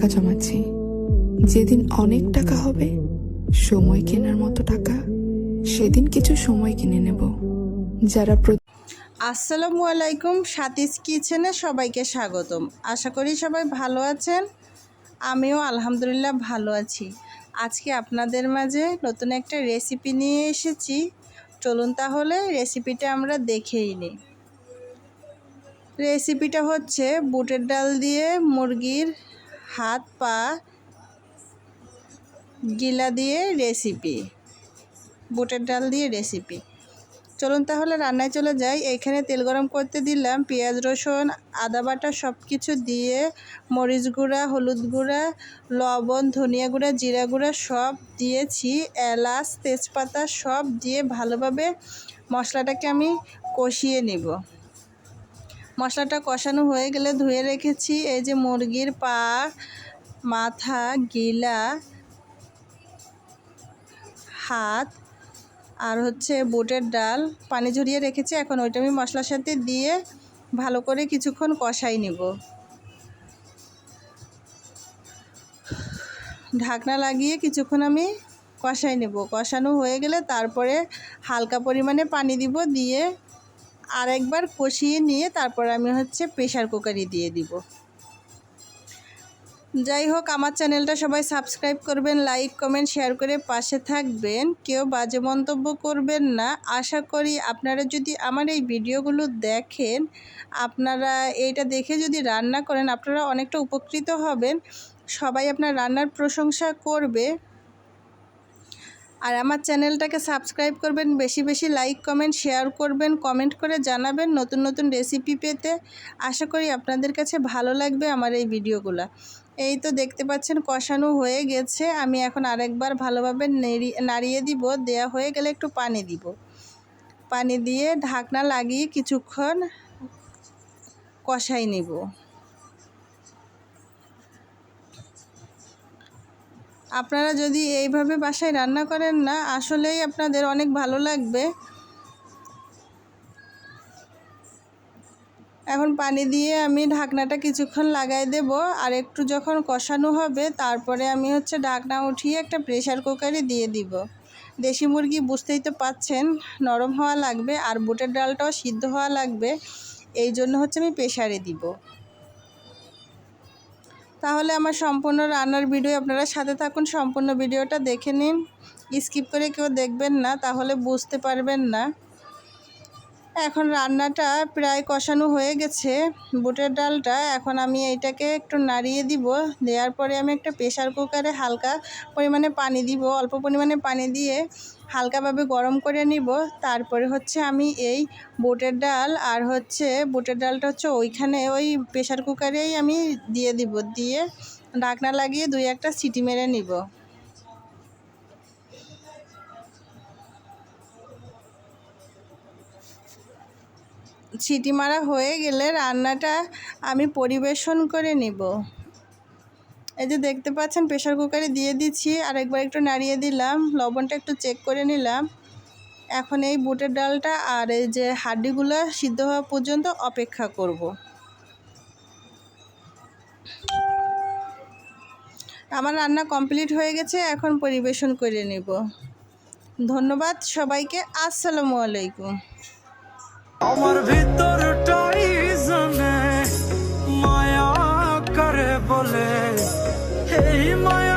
টাকা জমাচ্ছি। যেদিন অনেক টাকা হবে, সময় কেনার মতো টাকা, সেদিন কিছু সময় কিনে নেব। যারা আসসালামু আলাইকুম সাতিস কিচেনে সবাইকে স্বাগতম। আশা করি সবাই ভালো আছেন। আমিও আলহামদুলিল্লাহ ভালো আছি। আজকে আপনাদের মাঝে নতুন একটা রেসিপি নিয়ে এসেছি। চলুন তাহলে রেসিপিটা আমরা দেখেই নিই। রেসিপিটা হচ্ছে বুটের ডাল দিয়ে মুরগির হাত পা গিলা দিয়ে রেসিপি বুটের ডাল দিয়ে রেসিপি চলুন তাহলে রান্নায় চলে যাই। এইখানে তেল গরম করতে দিলাম, পেঁয়াজ, রসুন, আদা বাটা সব কিছু দিয়ে মরিচ গুঁড়া, হলুদ গুঁড়া, লবণ, ধনিয়া গুঁড়া, জিরা গুঁড়া সব দিয়েছি। এলাচ, তেজপাতা সব দিয়ে ভালোভাবে মশলাটাকে আমি কষিয়ে নিব। মশলাটা কষানো হয়ে গেলে ধুয়ে রেখেছি। এই যে মুরগির পা, মাথা, গিলা, হাত, আর হচ্ছে বুটের ডাল, পানি ঝরিয়ে রেখেছি। এখন ওইটা আমি মশলার সাথে দিয়ে ভালো করে কিছুক্ষণ কষাই নিব। ঢাকনা লাগিয়ে কিছুক্ষণ আমি কষাই নেব। কষানো হয়ে গেলে তারপরে হালকা পরিমাণে পানি দিব দিয়ে আরেকবার কষিয়ে নিয়ে তারপর আমি হচ্ছে প্রেশার কুকারে দিয়ে দিব। যাই হোক, আমার চ্যানেলটা সবাই সাবস্ক্রাইব করবেন লাইক কমেন্ট শেয়ার করে পাশে থাকবেন। কেউ বাজে মন্তব্য করবেন না। আশা করি আপনারা যদি আমার এই ভিডিওগুলো দেখেন, আপনারা এইটা দেখে যদি রান্না করেন, আপনারা অনেকটা উপকৃত হবেন। সবাই আপনার রান্নার প্রশংসা করবে। আর আমার চ্যানেলটাকে সাবস্ক্রাইব করবেন, বেশি বেশি লাইক, কমেন্ট, শেয়ার করবেন, কমেন্ট করে জানাবেন নতুন নতুন রেসিপি পেতে। আশা করি আপনাদের কাছে ভালো লাগবে আমার এই ভিডিওগুলো। এই তো দেখতে পাচ্ছেন কষানো হয়ে গেছে। আমি এখন আরেকবার ভালোভাবে নেড়ি, নাড়িয়ে দিব। দেয়া হয়ে গেলে একটু পানি দিব। পানি দিয়ে ঢাকনা লাগিয়ে কিছুক্ষণ কষাই নিব। আপনারা যদি এইভাবে বাসায় রান্না করেন না, আসলেই আপনাদের অনেক ভালো লাগবে। এখন পানি দিয়ে আমি ঢাকনাটা কিছুক্ষণ লাগাই দেব, আর একটু যখন কষানো হবে, তারপরে আমি হচ্ছে ঢাকনা উঠিয়ে একটা প্রেশার কুকারে দিয়ে দিব। দেশি মুরগি বুঝতেই তো পাচ্ছেন, নরম হওয়া লাগবে, আর বুটের ডালটাও সিদ্ধ হওয়া লাগবে, এই জন্য হচ্ছে আমি প্রেশারে দিব। তাহলে আমার সম্পূর্ণ রান্নার ভিডিও আপনারা সাথে থাকুন, সম্পূর্ণ ভিডিওটা দেখে নিন। স্কিপ করে কেউ দেখবেন না, তাহলে বুঝতে পারবেন না। এখন রান্নাটা প্রায় কষানো হয়ে গেছে। বুটের ডালটা এখন আমি এইটাকে একটু নাড়িয়ে দিব। দেওয়ার পরে আমি একটা প্রেশার কুকারে হালকা পরিমাণে পানি দিব। অল্প পরিমাণে পানি দিয়ে হালকাভাবে গরম করে নিব। তারপরে হচ্ছে আমি এই বুটের ডাল আর হচ্ছে বুটের ডালটা হচ্ছে ওইখানে ওই প্রেশার কুকারেই আমি দিয়ে দিব। দিয়ে ঢাকনা লাগিয়ে দুই একটা সিটি মেরে নিব। সিটি মারা হয়ে গেলে রান্নাটা আমি পরিবেশন করে নিব। এই যে দেখতে পাচ্ছেন প্রেশার কুকারে দিয়ে দিচ্ছি আর একবার একটু নাড়িয়ে দিলাম, লবণটা একটু চেক করে নিলাম। এখন এই বুটের ডালটা আর এই যে হাড্ডিগুলো সিদ্ধ হওয়া পর্যন্ত অপেক্ষা করব। আমার রান্না কমপ্লিট হয়ে গেছে, এখন পরিবেশন করে নেব। ধন্যবাদ সবাইকে, আসসালামু আলাইকুম। আমার ভিতরটাই জানে মায়া করে বলে এই মায়া